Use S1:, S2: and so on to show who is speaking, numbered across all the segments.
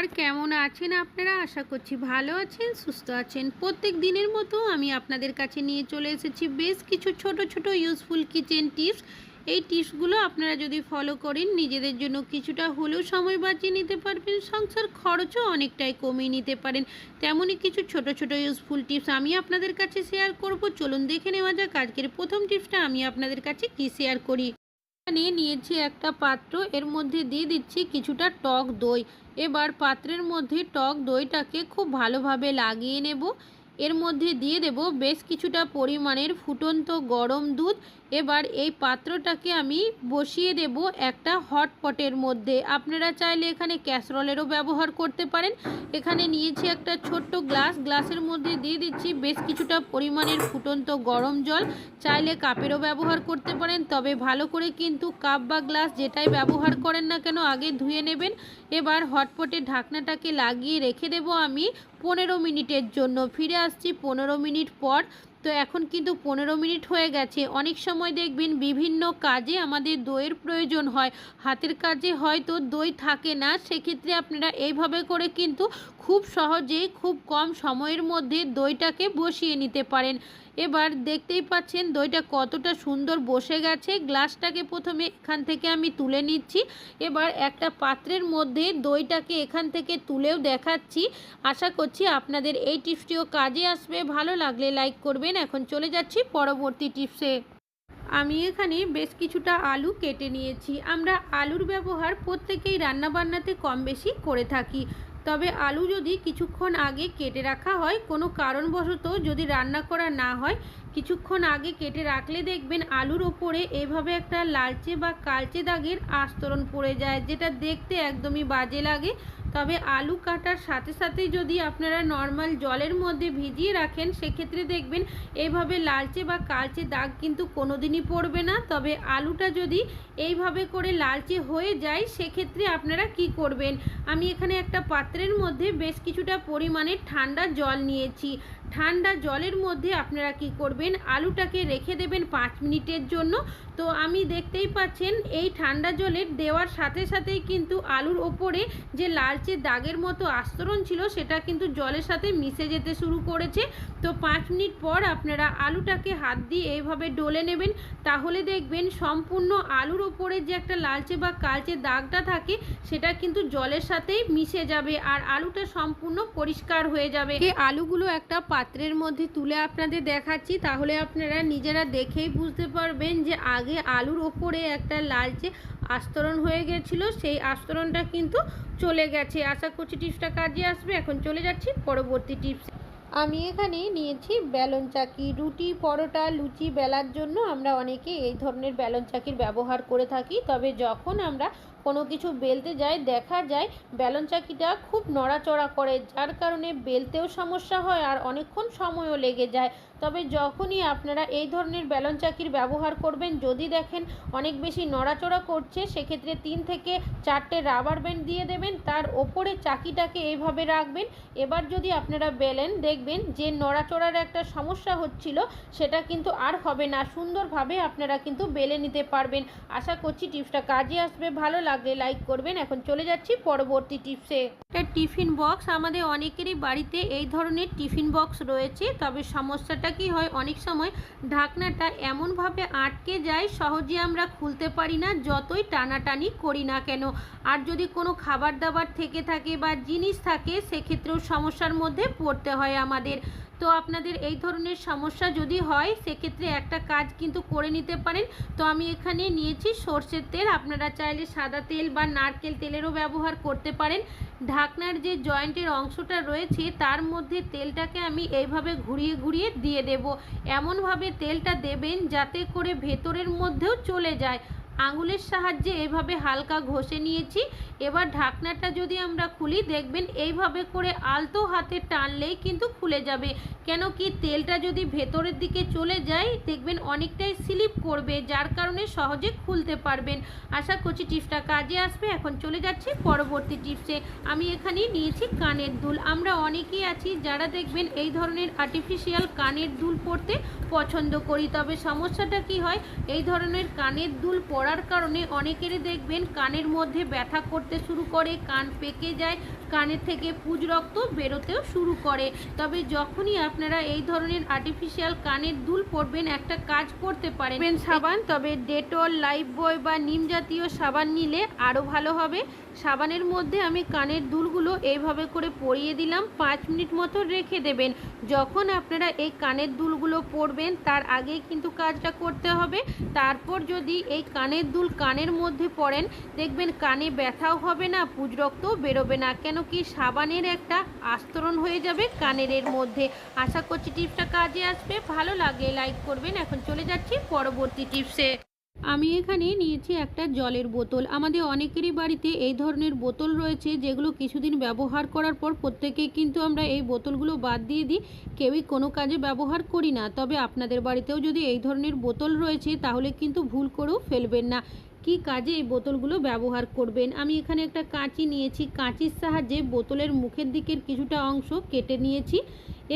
S1: নমস্কার কেমন আছেন আপনারা? আশা করছি ভালো আছেন, সুস্থ আছেন। প্রত্যেক দিনের মতো আমি আপনাদের কাছে নিয়ে চলে এসেছি বেশ কিছু ছোট ছোট ইউজফুল কিচেন টিপস এই টিপসগুলো আপনারা যদি ফলো করেন, নিজেদের জন্য কিছুটা হলেও সময় বাঁচিয়ে নিতে পারবেন, সংসার খরচও অনেকটাই কমিয়ে নিতে পারেন। তেমনই কিছু ছোট ছোট ইউজফুল টিপস আমি আপনাদের কাছে শেয়ার করব। চলুন দেখে নেওয়া যাক আজকের প্রথম টিপসটা আমি আপনাদের কাছে কি শেয়ার করি। নিয়েছি একটা পাত্র, এর মধ্যে দিয়ে দিচ্ছি কিছুটা টক দই। এবার পাত্রের মধ্যে টক দইটাকে খুব ভালোভাবে লাগিয়ে নেব। এর মধ্যে দিয়ে দেব বেশ কিছুটা পরিমাণের ফুটন্ত গরম দুধ এবার এই পাত্রটাকে আমি বসিয়ে দেব একটা হট পটের মধ্যে। আপনারা চাইলে এখানে ক্যাসরলেরও ব্যবহার করতে পারেন। এখানে নিয়েছি একটা ছোট্ট গ্লাস গ্লাসের মধ্যে দিয়ে দিচ্ছি বেশ কিছুটা পরিমাণের ফুটন্ত গরম জল। চাইলে কাপেরও ব্যবহার করতে পারেন, তবে ভালো করে কিন্তু কাপ বা গ্লাস যেটাই ব্যবহার করেন না কেন আগে ধুয়ে নেবেন। এবার হটপটের ঢাকনাটাকে লাগিয়ে রেখে দেব আমি পনেরো মিনিটের জন্য। ফিরে আসছি পনেরো মিনিট পর। তো এখন কিন্তু পনেরো মিনিট হয়ে গেছে। অনেক সময় দেখবেন বিভিন্ন কাজে আমাদের দইয়ের প্রয়োজন হয়। হাতের কাজে হয়তো দই থাকে না, সেক্ষেত্রে আপনারা এইভাবে করে কিন্তু খুব সহজেই, খুব কম সময়ের মধ্যে দইটাকে বসিয়ে নিতে পারেন। এবার দেখতেই পাচ্ছেন দইটা কতটা সুন্দর বসে গেছে। গ্লাসটাকে প্রথমে এখান থেকে আমি তুলে নিচ্ছি। এবার একটা পাত্রের মধ্যে দইটাকে এখান থেকে তুলেও দেখাচ্ছি। আশা করছি আপনাদের এই টিপসটিও কাজে আসবে। ভালো লাগলে লাইক করবেন। এখন চলে যাচ্ছি পরবর্তী টিপসে। আমি এখানে বেশ কিছুটা আলু কেটে নিয়েছি। আমরা আলুর ব্যবহার প্রত্যেকেই রান্নাবান্নাতে কম বেশি করে থাকি। তবে আলু যদি কিছুক্ষণ আগে কেটে রাখা হয়, কোনো কারণবশত যদি রান্না করা না হয়, কিছুক্ষণ আগে কেটে রাখলে দেখবেন আলুর ওপরে এভাবে একটা লালচে বা কালচে দাগের আস্তরণ পড়ে যায়, যেটা দেখতে একদমই বাজে লাগে। তবে আলু কাটার সাথে সাথেই যদি আপনারা নর্মাল জলের মধ্যে ভিজিয়ে রাখেন, সেক্ষেত্রে দেখবেন এইভাবে লালচে বা কালচে দাগ কিন্তু কোনোদিনই পড়বে না। তবে আলুটা যদি এইভাবে করে লালচে হয়ে যায়, সেক্ষেত্রে আপনারা কি করবেন? আমি এখানে একটা পাত্রের মধ্যে বেশ কিছুটা পরিমাণে ঠান্ডা জল নিয়েছি। ঠান্ডা জলের মধ্যে আপনারা কি করবেন? আলুটাকে রেখে দেবেন পাঁচ মিনিটের জন্য। তো আমি দেখতেই পাচ্ছেন, এই ঠান্ডা জলের দেওয়ার সাথে সাথেই কিন্তু আলুর ওপরে যে লালচে দাগের মতো আস্তরণ ছিল, সেটা কিন্তু জলের সাথে মিশে যেতে শুরু করেছে। তো পাঁচ মিনিট পর আপনারা আলুটাকে হাত দিয়ে এইভাবে ডলে নেবেন। তাহলে দেখবেন সম্পূর্ণ আলুর ওপরে যে একটা লালচে বা কালচে দাগটা থাকে, সেটা কিন্তু জলের সাথেই মিশে যাবে আর আলুটা সম্পূর্ণ পরিষ্কার হয়ে যাবে। আলুগুলো একটা পাত্রের মধ্যে তুলে আপনাদের দেখাচ্ছি, তাহলে আপনারা নিজেরা দেখেই বুঝতে পারবেন যে আগে আলুর ওপরে একটা লালচে আস্তরণ হয়ে গেছিল, সেই আস্তরণটা কিন্তু চলে গেছে। আশা করছি টিপসটা কাজে আসবে। এখন চলে যাচ্ছি পরবর্তী টিপস। আমি এখানে নিয়েছি ব্যালন চাকি। রুটি, পরোটা, লুচি বেলার জন্য আমরা অনেকে এই ধরনের ব্যালন চাকির ব্যবহার করে থাকি। তবে যখন আমরা কোনো কিছু বেলতে যায়, দেখা যায় ব্যালন চাকিটা খুব নড়াচড়া করে, যার কারণে বেলতেও সমস্যা হয় আর অনেকক্ষণ সময়ও লেগে যায়। তবে যখনই আপনারা এই ধরনের ব্যালন চাকির ব্যবহার করবেন, যদি দেখেন অনেক বেশি নড়াচড়া করছে, সেক্ষেত্রে তিন থেকে চারটে রাবার ব্যান্ড দিয়ে দেবেন, তার ওপরে চাকিটাকে এইভাবে রাখবেন। এবার যদি আপনারা বেলেন, দেখবেন যে নড়াচড়ার একটা সমস্যা হচ্ছিল, সেটা কিন্তু আর হবে না। সুন্দরভাবে আপনারা কিন্তু বেলে নিতে পারবেন। আশা করছি টিপসটা কাজে আসবে। ভালো লাগলে লাইক করবেন। এখন চলে যাচ্ছি পরবর্তী টিপসে একটা টিফিন বক্স আমাদের অনেকেরই বাড়িতে এই ধরনের টিফিন বক্স রয়েছে, তবে সমস্যাটা কি হয়? অনেক সময় ঢাকনাটা এমনভাবে আটকে যায়, সহজে আমরা খুলতে পারি না, যতই টানাটানি করি না কেন। আর যদি কোনো খাবার দাবার থেকে থাকে বা জিনিস থাকে, সেক্ষেত্রেও সমস্যার মধ্যে পড়তে হয় আমাদের। তো আপনাদের এই ধরনের সমস্যা যদি হয়, সেক্ষেত্রে একটা কাজ কিন্তু করে নিতে পারেন। তো আমি এখানে নিয়েছি সর্ষের তেল। আপনারা চাইলে সাদা তেল বা নারকেল তেলেরও ব্যবহার করতে পারেন। ঢাকনার যে জয়েন্টের অংশটা রয়েছে, তার মধ্যে তেলটাকে আমি এইভাবে ঘুরিয়ে ঘুরিয়ে দিয়ে দেব। এমনভাবে তেলটা দেবেন যাতে করে ভেতরের মধ্যেও চলে যায়। আঙুলের সাহায্যে এভাবে হালকা ঘষে নিয়েছি। এবার ঢাকনাটা যদি আমরা খুলি, দেখবেন এইভাবে করে আলতো হাতে টানলেই কিন্তু খুলে যাবে। কেন কি তেলটা যদি ভেতরের দিকে চলে যায়, দেখবেন অনেকটাই স্লিপ করবে, যার কারণে সহজে খুলতে পারবেন। আশা করছি টিপসটা কাজে আসবে। এখন চলে যাচ্ছে পরবর্তী টিপসে। আমি এখানেই নিয়েছি কানের দুল। আমরা অনেকেই আছি যারা দেখবেন এই ধরনের আর্টিফিশিয়াল কানের দুল পরতে পছন্দ করি। তবে সমস্যাটা কি হয়? এই ধরনের কানের দুল পরা পড়ার কারণে অনেকেরই দেখবেন কানের মধ্যে ব্যথা করতে শুরু করে, কান পেকে যায়, কানের থেকে পুজ রক্ত বেরোতেও শুরু করে। তবে যখনই আপনারা এই ধরনের আর্টিফিশিয়াল কানের দুল পরবেন, একটা কাজ করতে পারেন। সাবান, তবে ডেটল লাইফ বয় বা নিম জাতীয় সাবান নিলে আরও ভালো হবে। সাবানের মধ্যে আমি কানের দুলগুলো এইভাবে করে পরিয়ে দিলাম, পাঁচ মিনিট মতো রেখে দেবেন। যখন আপনারা এই কানের দুলগুলো পরবেন, তার আগেই কিন্তু কাজটা করতে হবে। তারপর যদি এই কানের দুল কানের মধ্যে পড়েন। দেখবেন কানে ব্যথাও হবে না, পুজ রক্তও বেরোবে না। কেন কি সাবানের একটা আস্তরণ হয়ে যাবে কানের এর মধ্যে। আশা করছি টিপসটা কাজে আসবে। ভালো লাগলে লাইক করবেন। এখন চলে যাচ্ছি পরবর্তী টিপসে। আমি এখানে নিয়েছি একটা জলের বোতল। আমাদের অনেকেরই বাড়িতে এই ধরনের বোতল রয়েছে, যেগুলো কিছুদিন ব্যবহার করার পর প্রত্যেকেই কিন্তু আমরা এই বোতলগুলো বাদ দিয়ে দিই। কেউই কোনো কাজে ব্যবহার করি না। তবে আপনাদের বাড়িতেও যদি এই ধরনের বোতল রয়েছে, তাহলে কিন্তু ভুল করেও ফেলবেন না। কি কাজে এই বোতলগুলো ব্যবহার করবেন? আমি এখানে একটা কাঁচি নিয়েছি। কাঁচির সাহায্যে বোতলের মুখের দিকের কিছুটা অংশ কেটে নিয়েছি।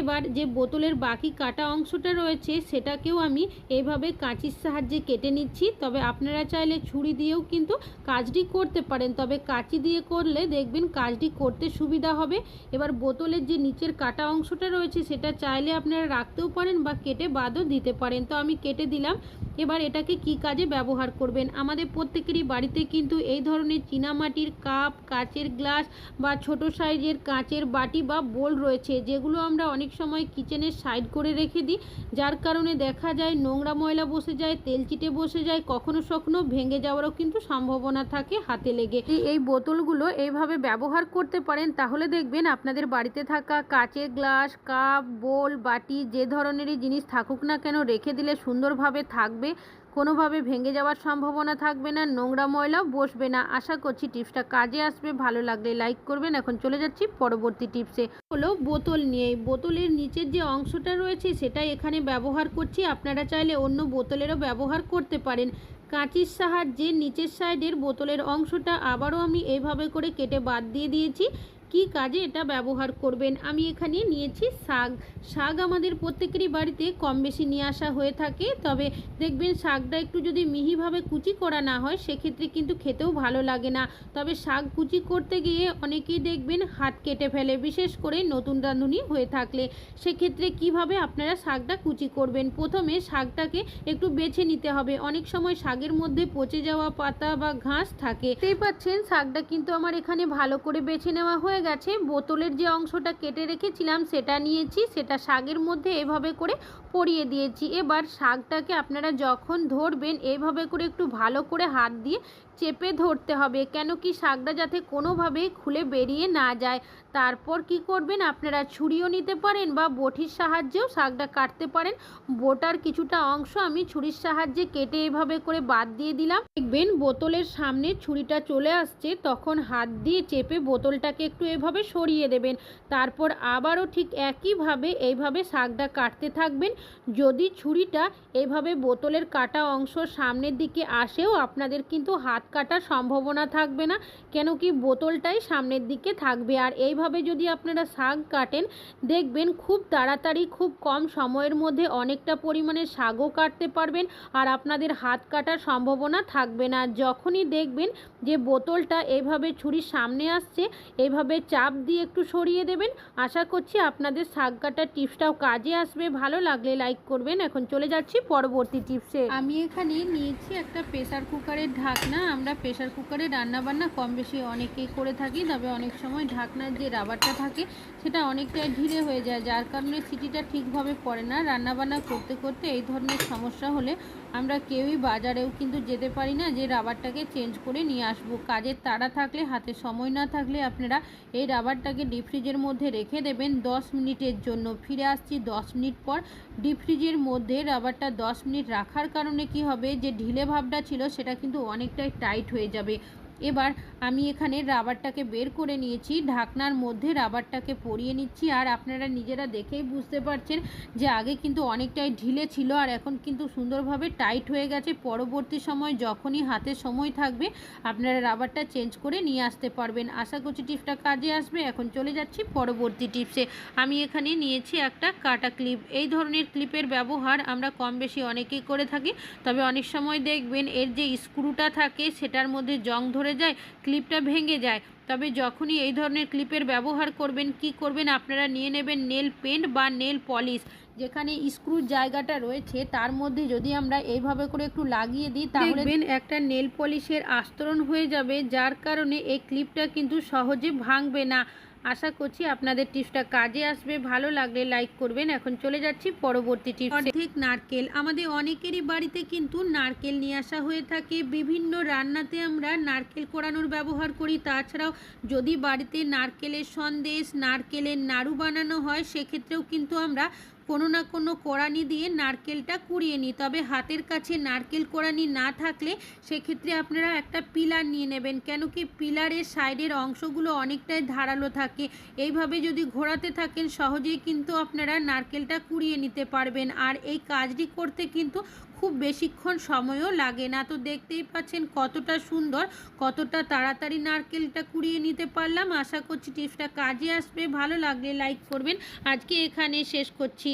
S1: এবার যে বোতলের বাকি কাটা অংশটা রয়েছে, সেটাকেও আমি এইভাবে কাঁচির সাহায্যে কেটে নিচ্ছি। তবে আপনারা চাইলে ছুরি দিয়েও কিন্তু কাজটি করতে পারেন। তবে কাঁচি দিয়ে করলে দেখবেন কাজটি করতে সুবিধা হবে। এবার বোতলের যে নিচের কাটা অংশটা রয়েছে, সেটা চাইলে আপনারা রাখতেও পারেন বা কেটে বাদও দিতে পারেন। তো আমি কেটে দিলাম। এবার এটাকে কি কাজে ব্যবহার করবেন? আমাদের প্রত্যেকেরই বাড়িতে কিন্তু এই ধরনের চীনামাটির কাপ, কাচের গ্লাস বা ছোট সাইজের কাঁচের বাটি বা বোল রয়েছে, যেগুলো আমরা অনেক সময় কিচেনের সাইড করে রেখে দিই, যার কারণে দেখা যায় নোংরা ময়লা বসে যায়, তেল চিটে বসে যায়, কখনো সখনো ভেঙে যাওয়ারও কিন্তু সম্ভাবনা থাকে হাতে লেগে। এই- এই বোতলগুলো এইভাবে ব্যবহার করতে পারেন, তাহলে দেখবেন আপনাদের বাড়িতে থাকা কাচের গ্লাস, কাপ, বোল, বাটি যে ধরনেরই জিনিস থাকুক না কেন, রেখে দিলে সুন্দরভাবে থাকবে। কোনোভাবে ভেঙে যাওয়ার সম্ভাবনা থাকবে না, নোংরা ময়লা বসবে না। আশা করছি টিপসটা কাজে আসবে, ভালো লাগলে লাইক করবেন। এখন চলে যাচ্ছি পরবর্তী টিপসে। হলো বোতল নিয়ে, বোতলের নিচের যে অংশটা রয়েছে সেটাই এখানে ব্যবহার করছি। আপনারা চাইলে অন্য বোতলেরও ব্যবহার করতে পারেন। কাঁচির সাহায্যে নিচের সাইডের বোতলের অংশটা আবারও আমি এইভাবে করে কেটে বাদ দিয়ে দিয়েছি। কি কাজে এটা ব্যবহার করবেন? আমি এখানে নিয়েছি শাক। শাক আমাদের প্রত্যেকেরই বাড়িতে কম বেশি নিয়ে আসা হয়ে থাকে। তবে দেখবেন শাকটা একটু যদি মিহিভাবে কুচি করা না হয়, সেক্ষেত্রে কিন্তু খেতেও ভালো লাগে না। তবে শাক কুচি করতে গিয়ে অনেকেই দেখবেন হাত কেটে ফেলে, বিশেষ করে নতুন রাঁধুনি হয়ে থাকলে। সেক্ষেত্রে কীভাবে আপনারা শাকটা কুচি করবেন? প্রথমে শাকটাকে একটু বেছে নিতে হবে। অনেক সময় শাকের মধ্যে পচে যাওয়া পাতা বা ঘাস থাকে। দেখতেই পাচ্ছেন, শাকটা কিন্তু আমার এখানে ভালো করে বেছে নেওয়া হয়ে গেছে বোতলের যে অংশটা কেটে রেখেছিলাম সেটা নিয়েছি সেটা শাগের মধ্যে এভাবে করে পরিয়ে দিয়েছি। এবার শাকটাকে আপনারা যখন ধরবেন এইভাবে করে একটু ভালো করে হাত দিয়ে চেপে ধরতে হবে, কেন কি শাকটা যাতে কোনোভাবেই খুলে বেরিয়ে না যায়। তারপর কি করবেন, আপনারা ছুরিও নিতে পারেন বা বটির সাহায্যেও শাকটা কাটতে পারেন। বোটার কিছুটা অংশ আমি ছুরির সাহায্যে কেটে এভাবে করে বাদ দিয়ে দিলাম। দেখবেন বোতলের সামনে ছুরিটা চলে আসছে, তখন হাত দিয়ে চেপে বোতলটাকে একটু এভাবে সরিয়ে দেবেন। তারপর আবারও ঠিক একইভাবে, এইভাবে শাকটা কাটতে থাকবেন। যদি ছুরিটা এভাবে বোতলের কাটা অংশ সামনের দিকে আসেও আপনাদের কিন্তু হাত কাটার সম্ভাবনা থাকবে না, কেন কি বোতলটাই সামনের দিকে থাকবে। আর এইভাবে যদি আপনারা শাক কাটেন, দেখবেন খুব তাড়াতাড়ি খুব কম সময়ের মধ্যে অনেকটা পরিমাণে শাকও কাটতে পারবেন আর আপনাদের হাত কাটার সম্ভাবনা থাকবে না। যখনই দেখবেন যে বোতলটা এভাবে ছুরির সামনে আসছে, এভাবে চাপ দিয়ে একটু সরিয়ে দেবেন, আশা করছি আপনাদের শাক কাটার টিপসটাও কাজে আসবে। ভালো লাগলে লাইক করবেন। এখন চলে যাচ্ছি পরবর্তী টিপসে। আমি এখানে নিয়েছি একটা প্রেশার কুকারের ঢাকনা। আমরা প্রেশার কুকারে রান্নাবান্না কম বেশি অনেকেই করে থাকি, তবে অনেক সময় ঢাকনার যে রাবারটা থাকে, সেটা অনেকটাই ঢিলে হয়ে যায়, যার কারণে সিটিটা ঠিকভাবে পড়ে না। রান্নাবান্না করতে করতে এই ধরনের সমস্যা হলে আমরা কেউই বাজারেও কিন্তু যেতে পারি না, যে রাবারটাকে চেঞ্জ করে নিয়ে আসব। কাজের তাড়া থাকলে, হাতে সময় না থাকলে আপনারা এই রাবারটাকে ডিপ ফ্রিজের মধ্যে রেখে দেবেন দশ মিনিটের জন্য। ফিরে আসছি দশ মিনিট পর। ডিপ ফ্রিজের মধ্যে রাবারটা দশ মিনিট রাখার কারণে কি হবে? যে ঢিলে ভাবটা ছিল, সেটা কিন্তু অনেকটাই টাইট হয়ে যাবে। এবার আমি এখানে রাবারটাকে বের করে নিয়েছি, ঢাকনার মধ্যে রাবারটাকে পরিয়ে নিচ্ছি, আর আপনারা নিজেরা দেখেই বুঝতে পারছেন যে আগে কিন্তু অনেকটাই ঢিলে ছিল আর এখন কিন্তু সুন্দরভাবে টাইট হয়ে গেছে। পরবর্তী সময় যখনই হাতে সময় থাকবে, আপনারা রাবারটা চেঞ্জ করে নিয়ে আসতে পারবেন। আশা করছি টিপসটা কাজে আসবে। এখন চলে যাচ্ছি পরবর্তী টিপসে। আমি এখানে নিয়েছি একটা কাটা ক্লিপ। এই ধরনের ক্লিপের ব্যবহার আমরা কম বেশি অনেকেই করে থাকি, তবে অনেক সময় দেখবেন এর যে স্ক্রুটা থাকে, সেটার মধ্যে জং ধরে যায়, ক্লিপটা ভেঙে যায়। তবে যখনই এই ধরনের ক্লিপের ব্যবহার করবেন, কি করবেন আপনারা নিয়ে নেবেন নেল পেন্ট বা নেল পলিশ। যেখানে স্ক্রু জায়গাটা রয়েছে, তার মধ্যে যদি আমরা এইভাবে করে একটু লাগিয়ে দিই, তাহলে দেখবেন একটা নেল পলিশের আস্তরণ হয়ে যাবে, যার কারণে এই ক্লিপটা কিন্তু সহজে ভাঙবে না। আশা করছি আপনাদের টিপসটা কাজে আসবে। ভালো লাগলে লাইক করবেন। এখন চলে যাচ্ছি পরবর্তী টিপস। অর্ধেক নারকেল। আমাদের অনেকেরই বাড়িতে কিন্তু নারকেল নিয়ে আসা হয়ে থাকে। বিভিন্ন রান্নাতে আমরা নারকেল কোড়ানোর ব্যবহার করি। তাছাড়াও যদি বাড়িতে নারকেলের সন্দেশ, নারকেলের নাড়ু বানানো হয়, সেক্ষেত্রেও কিন্তু আমরা কোনো না কোনো কোড়ানি দিয়ে নারকেলটা কুড়িয়ে নিই। তবে হাতের কাছে নারকেল কোড়ানি না থাকলে সেক্ষেত্রে আপনারা একটা পিলার নিয়ে নেবেন। কেন কি পিলারের সাইডের অংশগুলো অনেকটাই ধারালো থাকে। এইভাবে যদি ঘোরাতে থাকেন সহজেই কিন্তু আপনারা নারকেলটা কুড়িয়ে নিতে পারবেন। আর এই কাজটি করতে কিন্তু খুব বেশিক্ষণ সময়ও লাগে না। তো দেখতেই পাচ্ছেন কতটা সুন্দর, কতটা তাড়াতাড়ি নারকেলটা কুড়িয়ে নিতে পারলাম। আশা করছি টিপসটা কাজে আসবে। ভালো লাগলে লাইক করবেন। আজকে এখানে শেষ করছি।